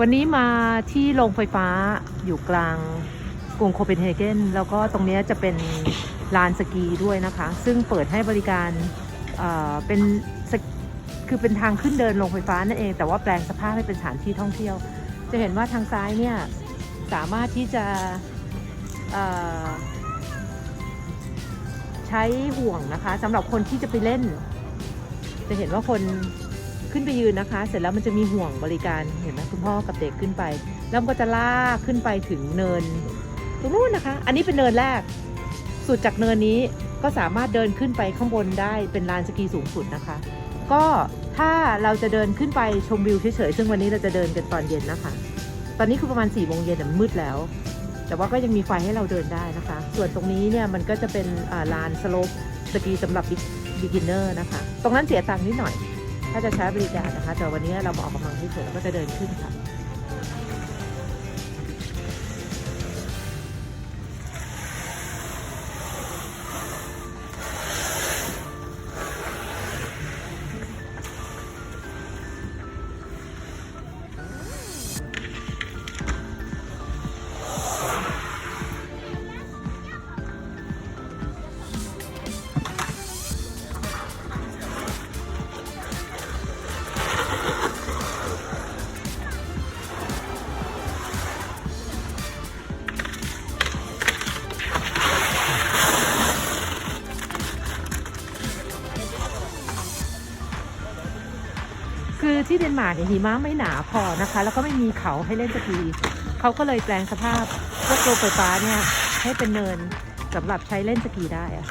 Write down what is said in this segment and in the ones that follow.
วันนี้มาที่โรงไฟฟ้าอยู่กลางกรุงโคเปนเฮเกนแล้วก็ตรงนี้จะเป็นลานสกีด้วยนะคะ ซึ่งเปิดให้บริการเเป็นคือเป็นทางขึ้นเดินลงไฟฟ้านั่นเอง แต่ว่าแปลงสภาพให้เป็นสถานที่ท่องเที่ยว จะเห็นว่าทางซ้ายเนี่ยสามารถที่จะใช้ห่วงนะคะสำหรับคนที่จะไปเล่น จะเห็นว่าคน ขึ้นไปยืนนะคะ เสร็จแล้วมันจะมีห่วงบริการเห็นไหมคุณพ่อกับเด็กขึ้นไป แล้วมันก็จะลากขึ้นไปถึงเนินตรงนู้นนะคะ อันนี้เป็นเนินแรก สุดจากเนินนี้ก็สามารถเดินขึ้นไปข้างบนได้เป็นลานสกีสูงสุดนะคะ ก็ถ้าเราจะเดินขึ้นไปชมวิวเฉยๆซึ่งวันนี้เราจะเดินกันตอนเย็นนะคะ ตอนนี้คือประมาณ4ี่โมงเย็นแต่มืดแล้ว แต่ว่าก็ยังมีไฟให้เราเดินได้นะคะ ส่วนตรงนี้เนี่ยมันก็จะเป็นลานสโลปสกีสำหรับ beginner นะคะ ตรงนั้นเสียตังค์นิดหน่อย ถ้าจะใช้บริการนะคะ แต่วันนี้เรามาออกกำลังเฉยๆแล้วก็จะเดินขึ้นค่ะ คือที่เดนมาร์กเนี่ยหิมะไม่หนาพอนะคะ แล้วก็ไม่มีเขาให้เล่นสกีเขาก็เลยแปลงสภาพพวกโรงไฟฟ้าเนี่ยให้เป็นเนินสำหรับใช้เล่นสกีได้อะ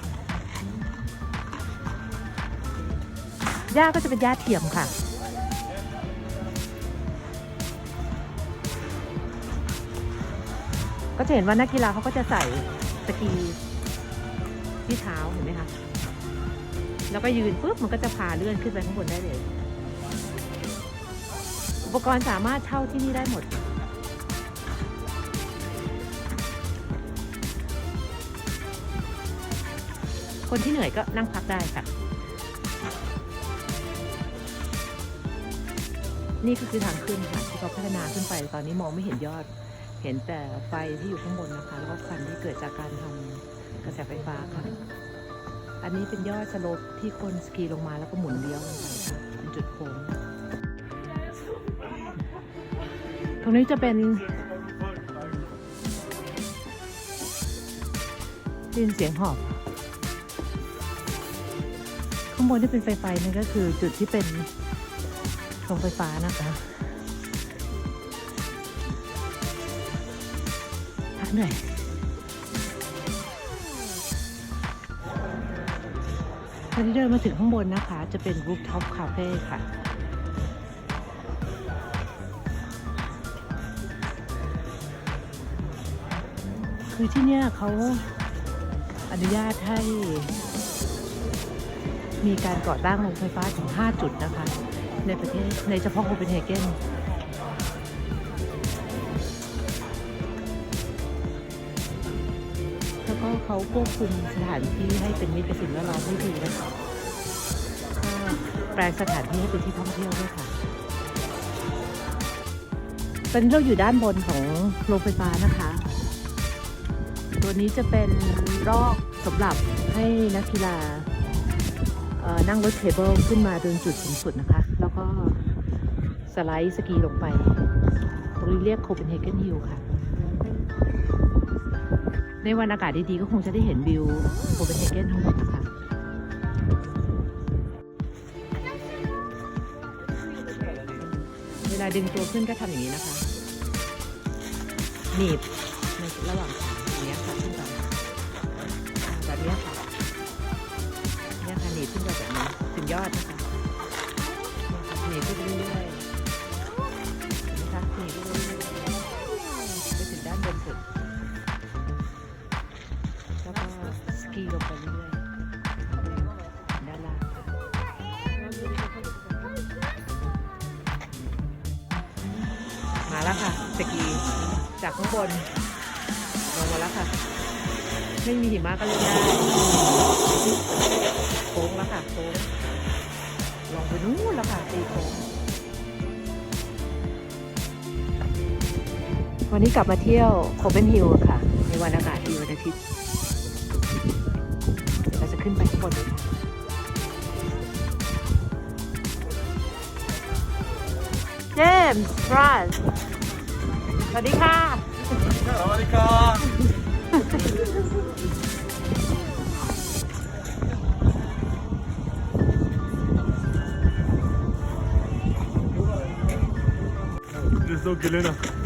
หญ้าก็จะเป็นหญ้าเทียมค่ะ ก็จะเห็นว่านักกีฬาเขาก็จะใส่สกีที่เท้าเห็นไหมคะ แล้วก็ยืนปุ๊บมันก็จะพาเลื่อนขึ้นไปข้างบนได้เลย อุปกรณ์สามารถเช่าที่นี่ได้หมด คนที่เหนื่อยก็นั่งพักได้ค่ะ นี่ก็คือทางขึ้นค่ะที่เขาพัฒนาขึ้นไป ตอนนี้มองไม่เห็นยอด เห็นแต่ไฟที่อยู่ข้างบนนะคะ แล้วก็ควันที่เกิดจากการทำกระแสไฟฟ้าค่ะ อันนี้เป็นยอดสโลปที่คนสกีลงมาแล้วก็หมุนเลี้ยวลงไปค่ะเป็นจุดโค้ง รงนี้จะเป็นดินเสียงหอบ ข้างบนที่เป็นไฟไฟนั่นก็คือจุดที่เป็นโรงไฟฟ้านะคะพักเหนื่อยตอนนี้เดินมาถึงข้างบนนะคะ จะเป็น rooftop cafe ค่ะ คือที่เนี่ยเขาอนุญาตให้ มีการก่อตั้งโรงไฟฟ้าถึง 5 จุดนะคะ ในประเทศในเฉพาะโคเปนเฮเกนแล้วก็เขาควบคุมสถานที่ให้เป็นมิตรกับสิ่งแวดล้อมให้ดีนะคะแปลงสถานที่ให้เป็นที่ท่องเที่ยวด้วยค่ะตอนนี้เราอยู่ด้านบนของโรงไฟฟ้านะคะ ตัวนี้จะเป็นรอกสำหรับให้นักกีฬานั่งรถเคเบิลขึ้นมาจนจุดสูงสุดนะคะ แล้วก็สไลด์สกีลงไปตรงนี้เรียกโคเปนเฮเกนฮิลค่ะ ในวันอากาศดีๆ ก็คงจะได้เห็นวิวโคเปนเฮเกนทั้งหมดนะคะเวลาดึงตัวขึ้นก็ทำอย่างนี้นะคะ หนีบในระหว่างขา นี้ค่ะขึ้นไปอ่าแบบนี้ค่ะเนี่ยค่ะหนีบขึ้นไปแบบนี้ถึงยอดนะคะเนี่ยค่ะหนีบขึ้นไปเรื่อยๆนะคะหนีบขึ้นไปเรื่อยๆไปถึงด้านบนสุดแล้วก็สกีลงไปเรื่อยๆด้านล่างมาแล้วค่ะสกีจากข้างบน ลงมาแล้วค่ะ ไม่มีหิมะก็เล่นได้โค้งแล้วค่ะโค้งลองไปนู้นแล้วค่ะตีโค้งวันนี้กลับมาเที่ยวโคเปนฮิลค่ะ ในวันอากาศดีวันอาทิตย์เราจะขึ้นไปข้างบนเลยค่ะเจมส์ฟรานสวัสดีค่ะ Harika. This is so.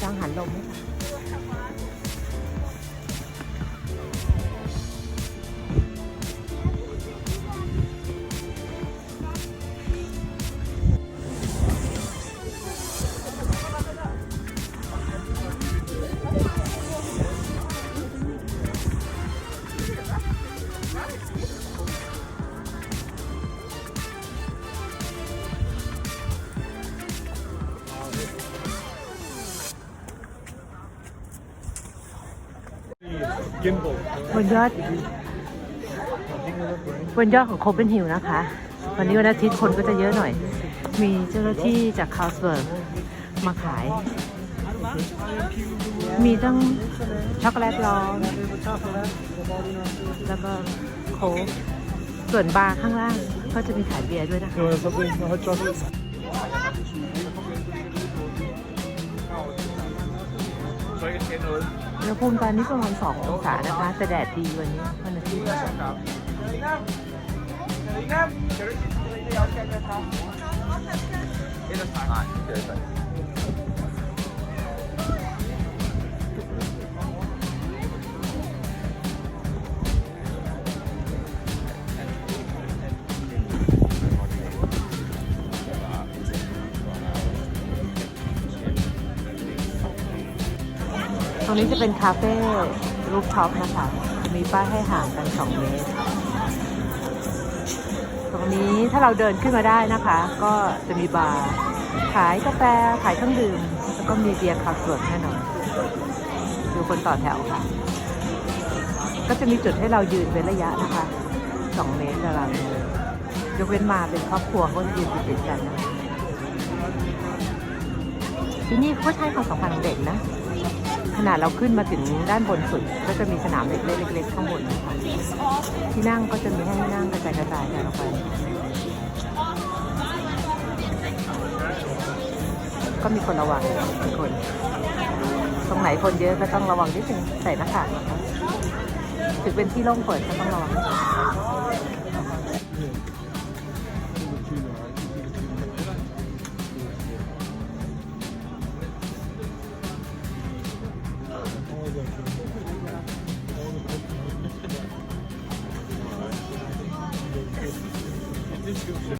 Trang hẳn lồng ấy. บนยอด บนยอดของโคเปนฮิลนะคะ วันนี้วันอาทิตย์คนก็จะเยอะหน่อย มีเจ้าหน้าที่จากคาสเบิร์กมาขาย มีตั้งช็อกโกแลตร้อน แล้วก็โค้กส่วนบาร์ข้างล่างก็จะมีขายเบียร์ด้วยนะคะ You want อุณหภูมิตอนนี้ประมาณ2องศานะคะแต่แดดดีวันนี้วันอาทิตย์ต รงนี้จะเป็นคาเฟ่รูฟท็อปนะคะ มีป้ายให้ห่างกัน 2 เมตร ตรงนี้ถ้าเราเดินขึ้นมาได้นะคะ ก็จะมีบาร์ ขายกาแฟ ขายเครื่องดื่ม แล้วก็มีเบียร์คาสเวิร์ดแน่นอนดูคนต่อแถวค่ะ ก็จะมีจุดให้เรายืนเป็นระยะนะคะ 2 เมตรต่เรายกเว้นมาเป็นครอบครัวเขาจะยืนติดกันนะที่นี่เขาใช้ความสัมพันธ์เด็กนะ ขนาดเราขึ้นมาถึงด้านบนสุด ก็จะมีสนามเล็กๆๆข้างบนนะคะที่นั่งก็จะมีให้นั่งกระจายกระจายกันออกไปก็มีคนระวังคน ตรงไหนคนเยอะก็ต้องระวังนิดนึงใส่หน้ากากนะคะถึงเป็นที่โล่งเปิดก็ต้องระวัง